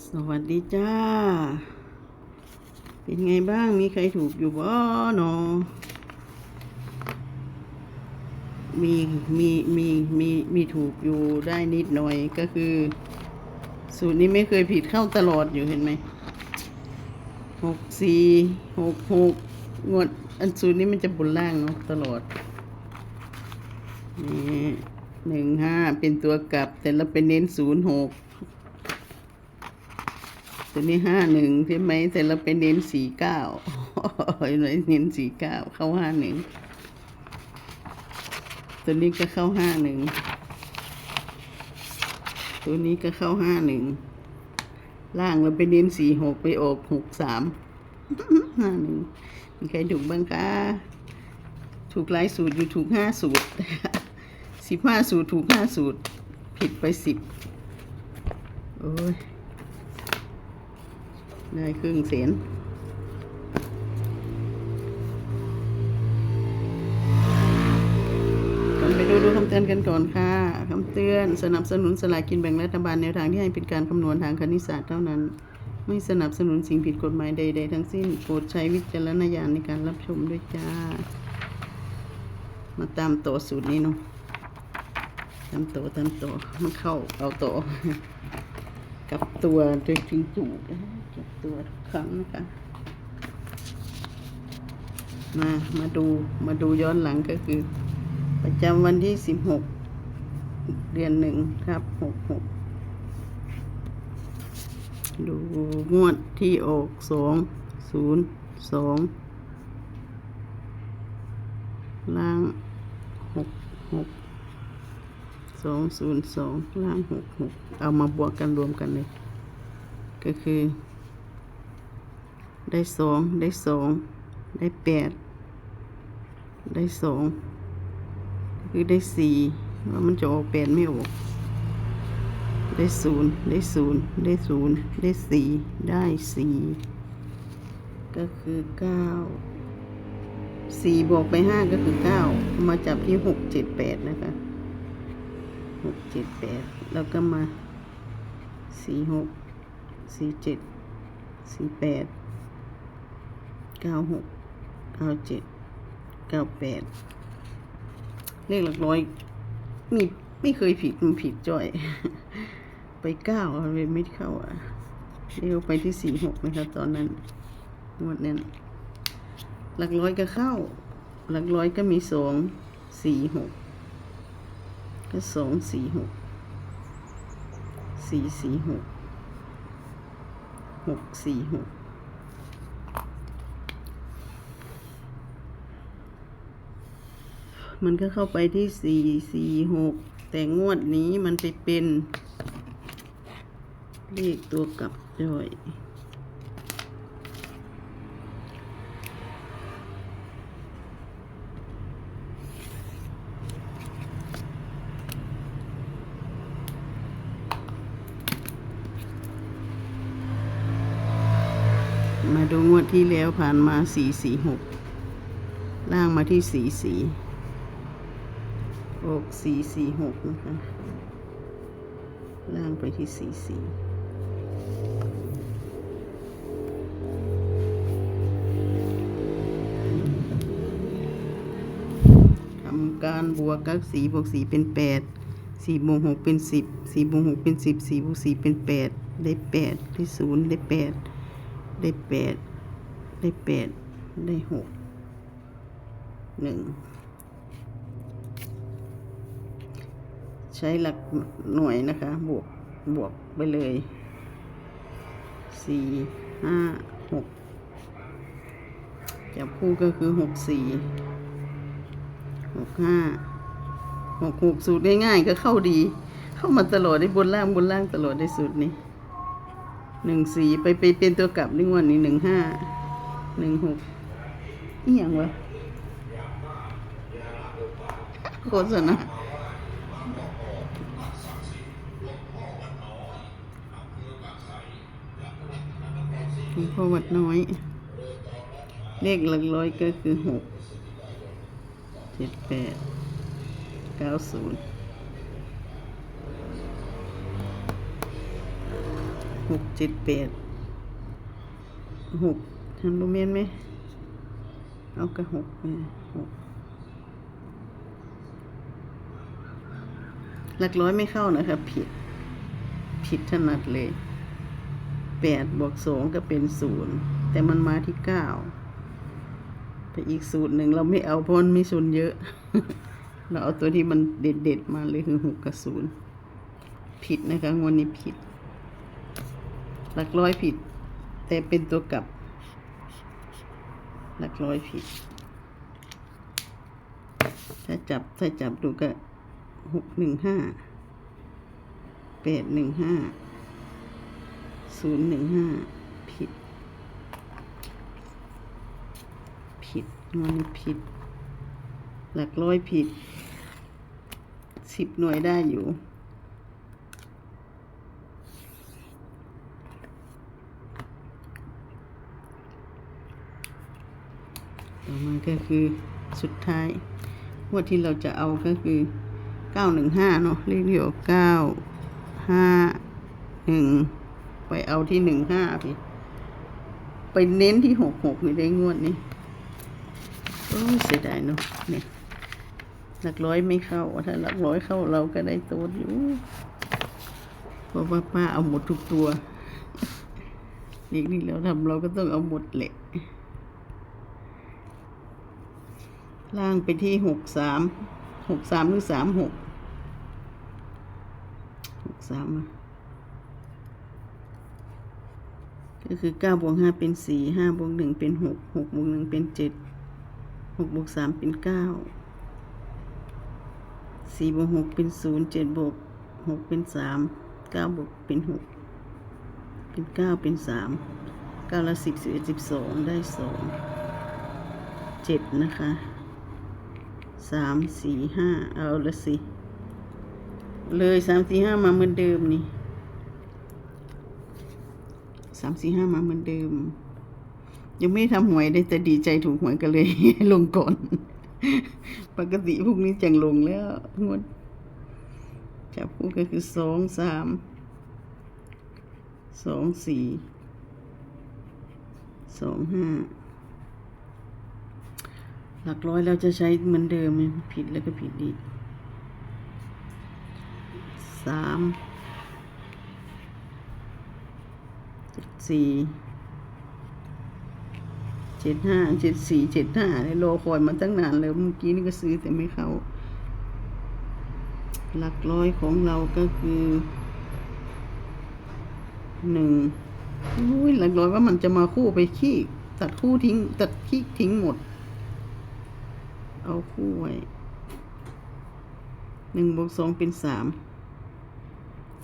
สวัสดีจ้า เป็นไงบ้าง มีใครถูกอยู่บ่เนาะมี มี มี มี มีถูกอยู่ได้นิดหน่อยก็คือ สูตรนี้ไม่เคยผิดเข้าตลอดอยู่เห็นไหม หกสี่หกหกงวด อันสูตรนี้มันจะบนล่างเนาะตลอด นี่หนึ่งห้าเป็นตัวกลับ แต่เราไปเน้นศูนย์หก ตัวนี้ห้าหนึ่งใช่ไหมแต่เราไปเน้นสี่เก้าเห็นไหมเน้นสี่เก้าเข้าห้าหนึ่งตัวนี้ก็เข้าห้าหนึ่งตัวนี้ก็เข้าห้าหนึ่งล่างเราไปเน้นสี่หกไปออกหกสามห้าหนึ่งมีใครถูกบ้างคะถูกหลายสูตรอยู่ถูกห้าสูตรสิบห้าสูตรถูกห้าสูตร ผิดไปสิบโอ้ย ได้ครึ่งเสียนก่อนไปดูดูคำเตือนกันก่อนค่ะคำเตือนสนับสนุนสลากกินแบ่งรัฐบาลแนวทางที่ให้เป็นการคำนวณทางคณิตศาสตร์เท่านั้น ไม่สนับสนุนสิ่งผิดกฎหมายใด ๆ ทั้งสิ้นโปรดใช้วิจารณญาณในการรับชมด้วยจ้า มาตามตัวสูตรนี้เนาะตามตัวตามตัวมันเข้าเอาตัวกับตัวโดยจริงจูดนะ กับตัวทุกครั้งนะคะ มา มาดู มาดูย้อนหลังก็คือ ประจำวันที่สิบหกเดือนหนึ่งครับหกหกดูงวดที่ออกสองศูนย์สองล่างหกหกสองศูนย์สองล่างหกหกเอามาบวกกันรวมกันเลย ก็คือ ได้สองได้สองได้แปดได้สองคือได้สี่ว่ามันจะออกแปดไม่ออก ได้ศูนย์ได้ศูนย์ได้ศูนย์ได้สี่ได้สี่ก็คือเก้าสี่บวกไปห้าก็คือเก้ามาจับที่หกเจ็ดแปดนะคะหกเจ็ดแปดแล้วก็มาสี่หกสี่เจ็ดสี่แปด เก้าหกเก้าเจ็ดเก้าแปดเลขหลักร้อย มีไม่เคยผิดมันผิดจ้อย ไปเก้าเลยไม่เข้าอะเร็วไปที่สี่หกนะครับตอนนั้นงวดนั้นหลักร้อยก็เข้า หลักร้อยก็มีสองสี่หกก็สองสี่หกสี่สี่หกหกสี่หก มันก็เข้าไปที่สี่สี่หกแต่งวดนี้มันไปเป็นเลขตัวกลับด้วยมาดูงวดที่แล้วผ่านมาสี่สี่หกล่างมาที่สี่สี่ ออกสี่สี่หกนะคะล่างไปที่สี่สี่ทำการบวกกับสี่บวกสี่เป็นแปดสี่บวกหกเป็นสิบสี่บวกหกเป็นสิบสี่บวกสี่เป็นแปดได้แปดได้ศูนย์ได้แปดได้แปดได้แปดได้หกหนึ่ง ช้หลักหน่วยนะคะ บวก บวกไปเลยสี่ห้าหกจับคู่ก็คือหกสี่หกห้าหกหกสูตรง่ายๆก็เข้าดี เข้ามาตลอดได้บนล่างบนล่างตลอดได้สูตรนี้หนึ่งสี่ไปไปเป็นตัวกลับนี่วันนี้หนึ่งห้าหนึ่งหกนี่ยังวะโฆษณา มีพอวัดน้อย เลขหลักร้อยก็คือหกเจ็ดแปดเก้าศูนย์หกเจ็ดแปดหกทันโรเมนไหม เอากระหกเนี่ยหกหลักร้อยไม่เข้านะครับ ผิด ผิดถนัดเลย แปดบวกสองก็เป็นศูนย์แต่มันมาที่เก้าแต่อีกสูตรหนึ่งเราไม่เอาเพราะมันไม่ศูนเยอะ เราเอาตัวที่มันเด็ดๆมาเลยคือหกกับศูนย์ผิดนะคะงวดนี้ผิด หลักร้อยผิด แต่เป็นตัวกลับ หลักร้อยผิด ถ้าจับถ้าจับดูก็หกหนึ่งห้าแปดหนึ่งห้า ศูนย์หนึ่งห้าผิด ผิดงวดนี้ผิด หลักร้อยผิดสิบหน่วยได้อยู่ต่อมาก็คือสุดท้ายงวดที่เราจะเอาก็คือเก้าหนึ่งห้าเนาะเลขเดียวเก้าห้าหนึ่ง ไปเอาที่หนึ่งห้าพี่ ไปเน้นที่หกหกนี่ได้งวดนี้โอ้ยเสียดายเนาะเนี่ยหลักร้อยไม่เข้า ถ้าหลักร้อยเข้าเราก็ได้ตัวอยู่เพราะว่าป้าเอาหมดทุกตัวอีกนี่เราทำเราก็ต้องเอาหมดแหละล่างไปที่หกสามหกสามหรือสามหกหกสามอะ ก็คือ9บวก5เป็น 4 5บวก1เป็น 6 6บวก1เป็น 7 6บวก3เป็น 9 4บวก6เป็น 0 7บวก6เป็น 3 9บวกเป็น 6 เป็น 9 เป็น 3 9ละ10 11 12 ได้ 2 7 นะคะ 3 4 5 เอาละสิ เลย 3 4 5 มาเหมือนเดิมนี่ สามสี่ห้ามาเหมือนเดิม ยังไม่ทำหวยได้แต่ดีใจถูกหวยกันเลย ลงก่อน ปกติพวกนี้จังลงแล้วงวดจับคู่ก็คือสองสามสองสี่สองห้าหลักร้อยเราจะใช้เหมือนเดิมไหมผิดแล้วก็ผิดอีกสาม สี่เจ็ดห้าเจ็ดสี่เจ็ดห้าเนี่ยรอคอยมาตั้งนานแล้วเมื่อกี้นี่ก็ซื้อแต่ไม่เข้า หลักร้อยของเราก็คือหนึ่งอุ้ยหลักร้อยว่ามันจะมาคู่ไปขี้ตัดคู่ทิ้ง ตัดขี้ทิ้งหมด เอาคู่ไว้หนึ่งบวกสองเป็นสาม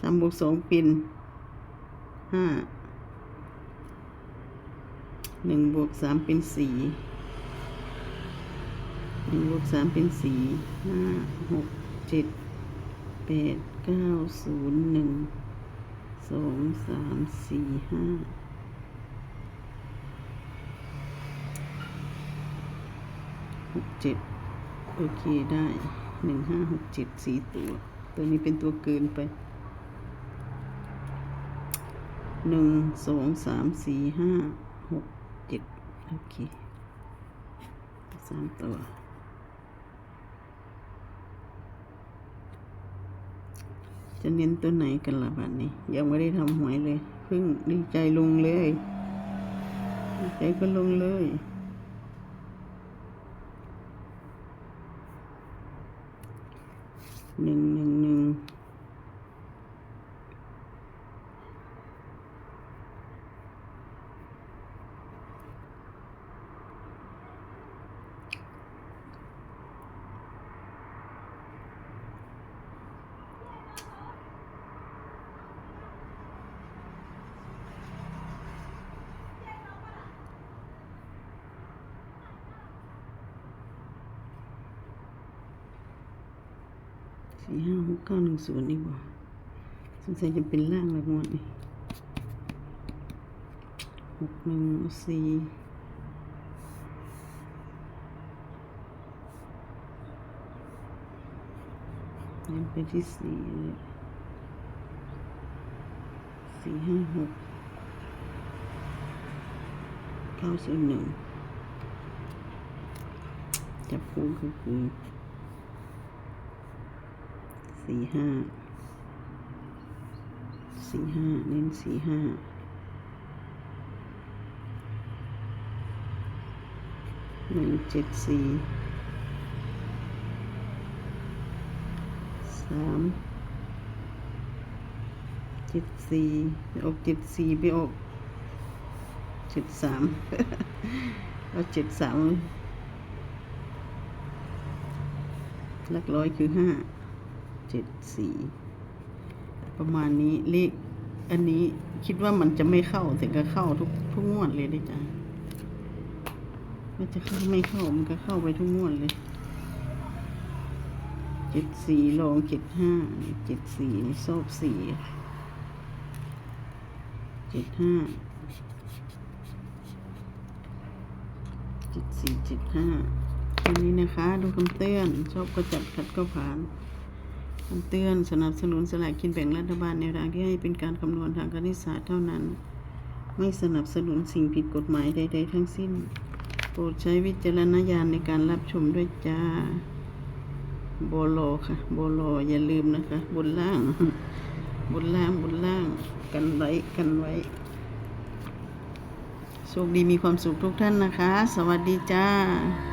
สามบวกสองเป็นห้า หนึ่งบวกสามเป็นสี่หนึ่งบวกสามเป็นสี่ห้าหกเจ็ดแปดเก้าศูนย์หนึ่งสองสามสี่ห้าหกเจ็ดโอเคได้หนึ่งห้าหกเจ็ดสี่ตัว ตัวนี้เป็นตัวเกินไปหนึ่งสองสามสี่ห้า โอเคสามตัวจะเน้นตัวไหนกันล่ะบัดนี้ ยังไม่ได้ทำหวยเลย เพิ่งดีใจลงเลย ดีใจก็ลงเลยหนึ่งหนึ่งหนึ่ง สี่ห้าหกเก้าหนึ่งศูนย์ดีกว่สงสัยจะเป็นล่างเลยงวดนี้หกหนึ่งสี่เน้นที่สี่เลยสี่ห้าหกเก้าศูนย์หนึ่งจับคูก็คือ สี่ห้าสี่ห้าเน้นสี่ห้าหนึ่งเจ็ดสี่สามเจ็ดสี่ไปออกเจ็ดสี่ไปออกเจ็ดสามเอาเจ็ดสามหลักร้อยคือห้า เจ็ดสี่ประมาณนี้เลขอันนี้คิดว่ามันจะไม่เข้าแต่ก็เข้าทุกทุกงวดเลยได้จ้ะมันจะเข้าไม่เข้ามันก็เข้าไปทุกงวดเลยเจ็ดสี่ลองเจ็ดห้าเจ็ดสี่ชอบสี่เจ็ดห้าเจ็ดสี่เจ็ดห้าอันนี้นะคะ ดูคำเตือน ชอบก็จัดขัดก็ผ่าน คำเตือนสนับสนุนสลากกินแบ่งรัฐบาลในทางที่ให้เป็นการคำนวณทางคณิตศาสตร์เท่านั้น ไม่สนับสนุนสิ่งผิดกฎหมายใด ๆ ทั้งสิ้น โปรดใช้วิจารณญาณในการรับชมด้วยจ้า โบโลค่ะ โบโลอย่าลืมนะคะ บนล่าง บนล่างบนล่าง กันไว้กันไว้โชคดีมีความสุขทุกท่านนะคะ สวัสดีจ้า